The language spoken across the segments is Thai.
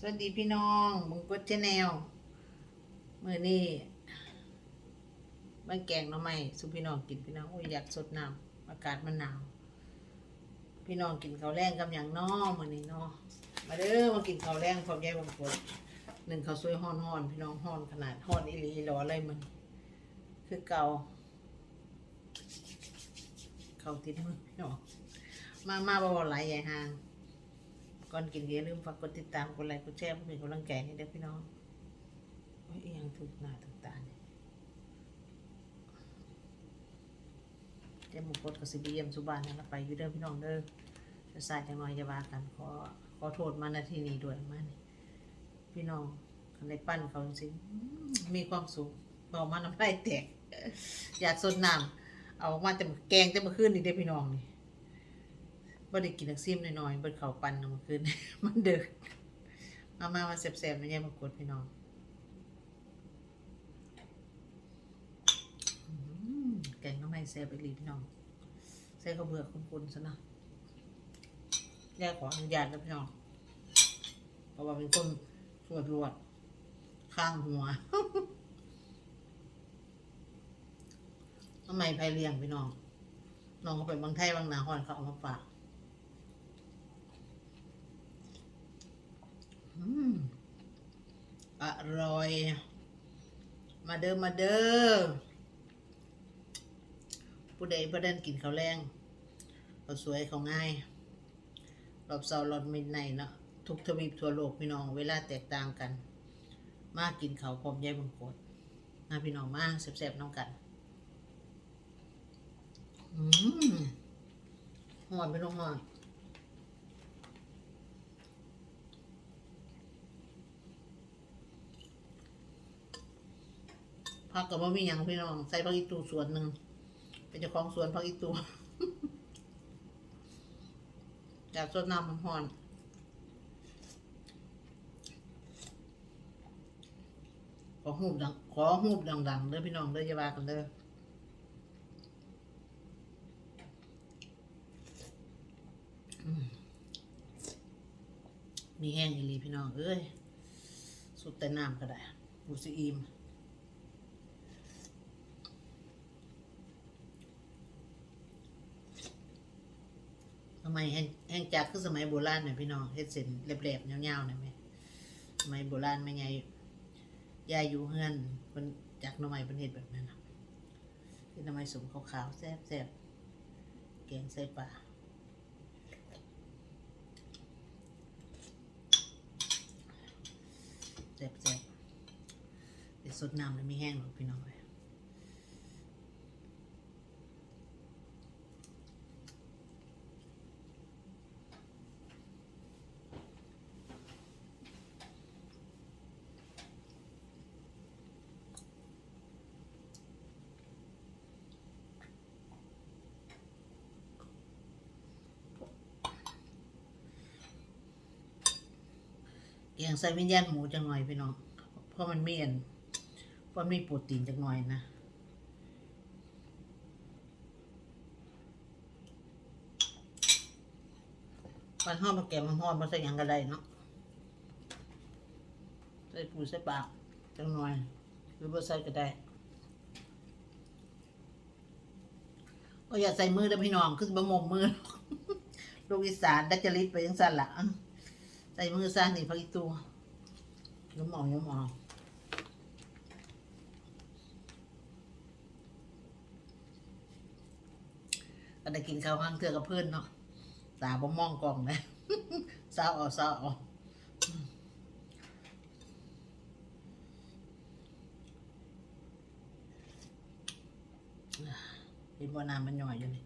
สวัสดีพี่น้องมึงกดชแนลมือนี่บ้านแกงหน้องใหม่สุพี่น้องกินพี่น้องอ้ยอยากสดน้ำอากาศมันหนาว พี่น้องกินข้าวแรงกับอย่างน้อมือนี้นาะมาเด้อมากินข้าวแรงพร้อมยายบางคนหนึ่งข้าวสวยฮ้อนๆพี่น้องฮ้อนขนาดฮ้อนอีหลีร้อนเลยมันคือเก่าเขาติดมือพี่น้องมามาบ่บ่ไหลใหญ่ห่าง ก่อนกินอย่าลืมฝากกดติดตามกดไลค์กดแชร์เพื่อเป็นกำลังใจให้เด้อพี่น้องโอ้ยอิหยังถูกหน้าถูกตาเนี่ยเจ้าหมูกดกับสิบเยี่ยมสุบานนั่นละไปอยู่เด้อพี่น้องเด้อจะสายจังน้อยจะว่ากันขอขอโทษมาณที่นี้ด้วยมานี่พี่น้องคนในปั้นเขาจริงมมีความสุขบอกมาน้ำลายแตกอยากสดน้ำเอามาแต่แกงจะมาขึ้นนี่เด้อพี่น้องนี่ บ่ได้กินนักซิมน้อยๆบิดเขาปั่นเอามาคืน มันเดึกมามามาแซ่บๆนะยายมากดพี่น้องแกงน้ำมันแซ่บไปรีพี่น้องใส่ข้าวเบื่อคุณๆซะนะยายขออนุญาตนะพี่น้องเพราะว่าเป็นคนสวดรวดข้างหัวทำไมไพเลี้ยงพี่น้องน้องเขาไปบางไทยบางนาฮอนเขาเอามาฝาก อืมอ ร่อย มาเด้อมาเด้อผู้ใดประเด็นกินข้าวแรงเขาสวยเขาง่ายรอบเสาร์รอบมิดไนเนาะทุกทวีปทั่วโลกพี่น้องเวลาแตกต่างกัน มากกินเขาพร้อมยายบงกดมาพี่น้องมากแซ่บๆน้องกันอืมหอนพี่น้องหอน พักกับว่ามีอย่างพี่น้อง ใส่พักอีตูสวนหนึ่งเป็นเจ้าของสวนพักอีตูจากสดน้ำมันห่อนขอหูบดังขอหูบดังๆเด้อพี่น้องเด้อยาว่ากันเด้อมีแห้งอีลีพี่น้องเอ้ยสุดแต่น้ำก็ได้บุสิอิม ทำ ไมแห้งแห้งจากคือสมัยโบราณเนี่ยพี่น้องเฮ็ดเส้นแหลบๆยาวๆเนี่ยไหมสมัยโบราณไม่ไงยายอยู่เฮือนเพิ่นจากหน้ำไม้เพิ่นเฮ็ดแบบนั้นน่ะคือหน้ำไม้สมขาวๆแซ่บๆแกงใส่ปลาแซ่บๆแต่สดน้ำมันไม่แห้งหรอกพี่น้องเลย แกงใส่วิญญาณหมูจังหน่อยพี่น้องเพราะมันมีอันเพราะมีโปรตีนจังหน่อยนะปันหอมาแกงมันหอนมาใส่ยังก็ได้เนาะใส่ปูใส่ปลากจังหน่อยหรือว่าใส่ก็ได้ก็อย่าใส่มือเด้อพี่น้องคือบะหมมมือลูกอีสานดัจจริตไปยังสั่นละ ใส่มือซ่านี่พักอีตัวยมหมองยมหมองก็ได้กินข้าวข้างเทือกับเพื่อนเนาะสาวบ่มองกล่องนะสาวออกสาวออกเห็นว่าน้ำมันหน่อยอยู่นี่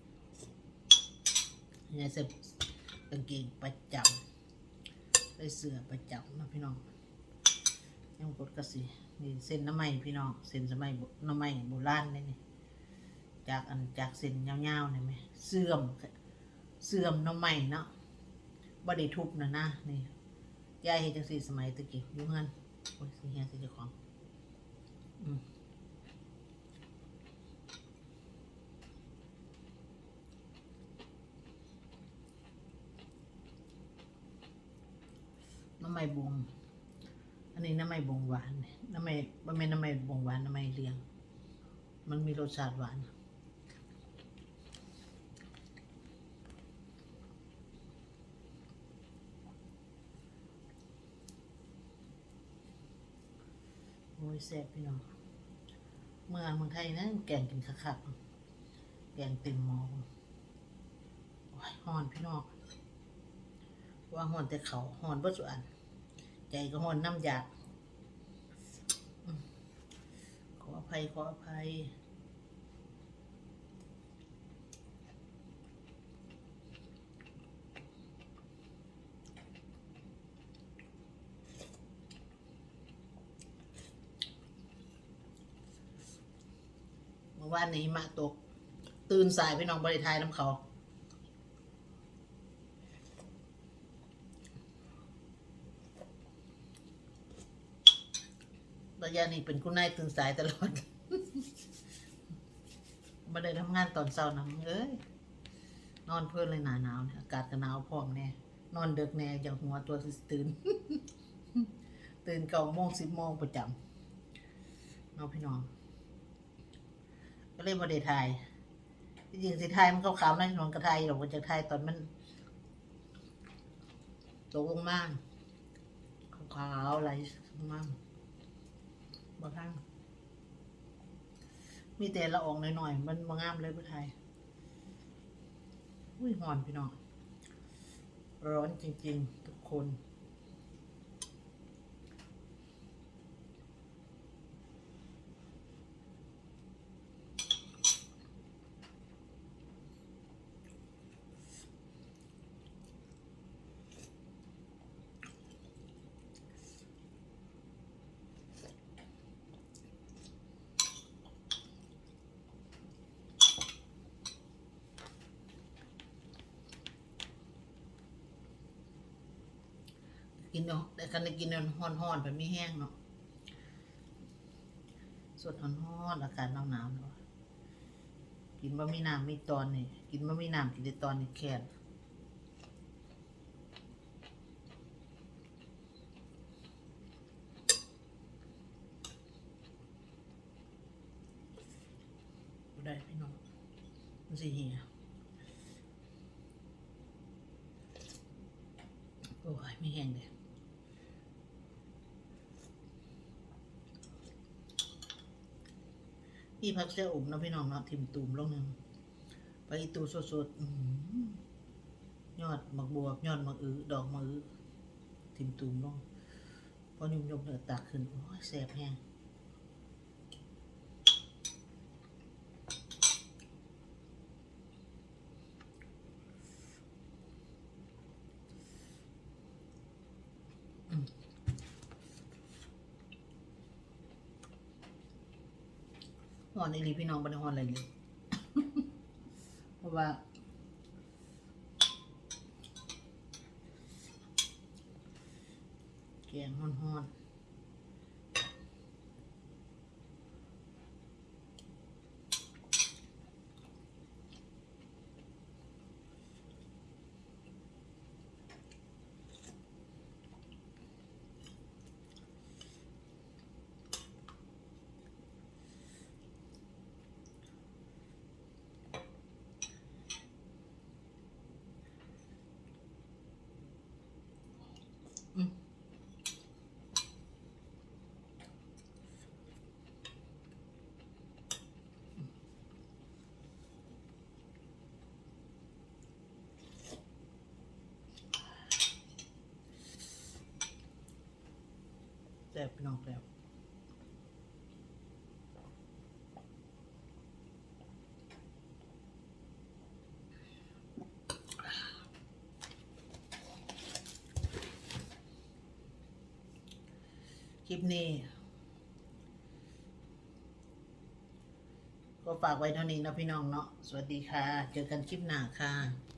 นี่เสร็จกางเกงประจำ ได้เสือประจับนะพี่น้องยังกดกระสีนี่เส้นน้ำไหมพี่น้องเส้นสมัยโบน้ำไหมโบราณเลยนี่จากอันจากเส้นยาวๆเนี่ยไหมเสื่อมเสื่อมน้ำไหมเนาะบด้ทุบนะนะนี่ยายเฮ็ดจังซี่สมัยตะกี้ยู่เฮือนโอ้ยสิเฮียสิเจ้าของอืมน้ำ ไหมบง อันนี้น้ำไม่บงหวาน น้ำไม่มันไม่น้ำไม่บงหวานน้ำไม่เลี้ยง มันมีรสชาติหวานโอ้ยแซ่บพี่น้อง เมื่อเมืองไทยนะแกงกินคักๆแกงเต็มหม้อโอ้ยฮ้อนพี่น้องว่าฮ้อนแต่เขาฮ้อนบ่สุอัน ใจก็ฮ้อนน้ำอยากอืมขออภัยขออภัยเมื่อวานนี้มาตก ตื่นสายพี่น้องบริไทยน้ำเขา ระยะนี้เป็นคุณนายตื่นสายตลอดมาได้ทำงานตอนเช้านะเอ้ยนอนเพลินเลยหนาหนาวเนี่ยอากาศก็หนาวพร้อมแน่นอนเดึกแน่อย่างหัวตัวสตื่น ตื่นเก้าโมงสิบโมงประจำน้องพี่น้อง ก็เลยบไดถ่ายที่จริงสิถ่ายมันขาวๆนะพี่น้องกระถ่ายหรอกมันจะถ่ายตอนมันตกลงมากขาวๆไหลลงมาก บางครั้งมีแต่ละอองหน่อยๆ มันมางามเลยผู้ไทย อุ้ยหอนพี่น้อง ร้อนจริง ๆ ทุกคน กิ นเนาะแต่กันได้กินเนาะฮ้อนๆแบบไม่แห้งเนาะสดฮ้อนๆอากาศหนาวๆเนาะกินบะหมี่น้ำไมีตอนนี่กินบะหมี่น้ำกินได้ตอนนี่แค่นบ่ได้พี่น้องมันสิเหี่ยโอ้ยไม่แห้งเลย พี่พักเสื้ออุ่มนาะพี่น้องเนาะทิมตูมลงหนึงไปตูสดๆยอดหมักบวบยอดหมักอื้อดอกหมักอื้อทิมตูมลงพอยุ่มๆเนื้อตักขึ้นโอ้ยแสบแห้ง หอนอีหลีพี่น้องบันหอนอะไรเลยเพราะว่าแกงฮ้อนๆ ซ่บพี่น้องแซ่บคลิปนี้ ก็ฝากไว้เท่านี้นะพี่น้องเนาะ สวัสดีค่ะ เจอกันคลิปหน้าค่ะ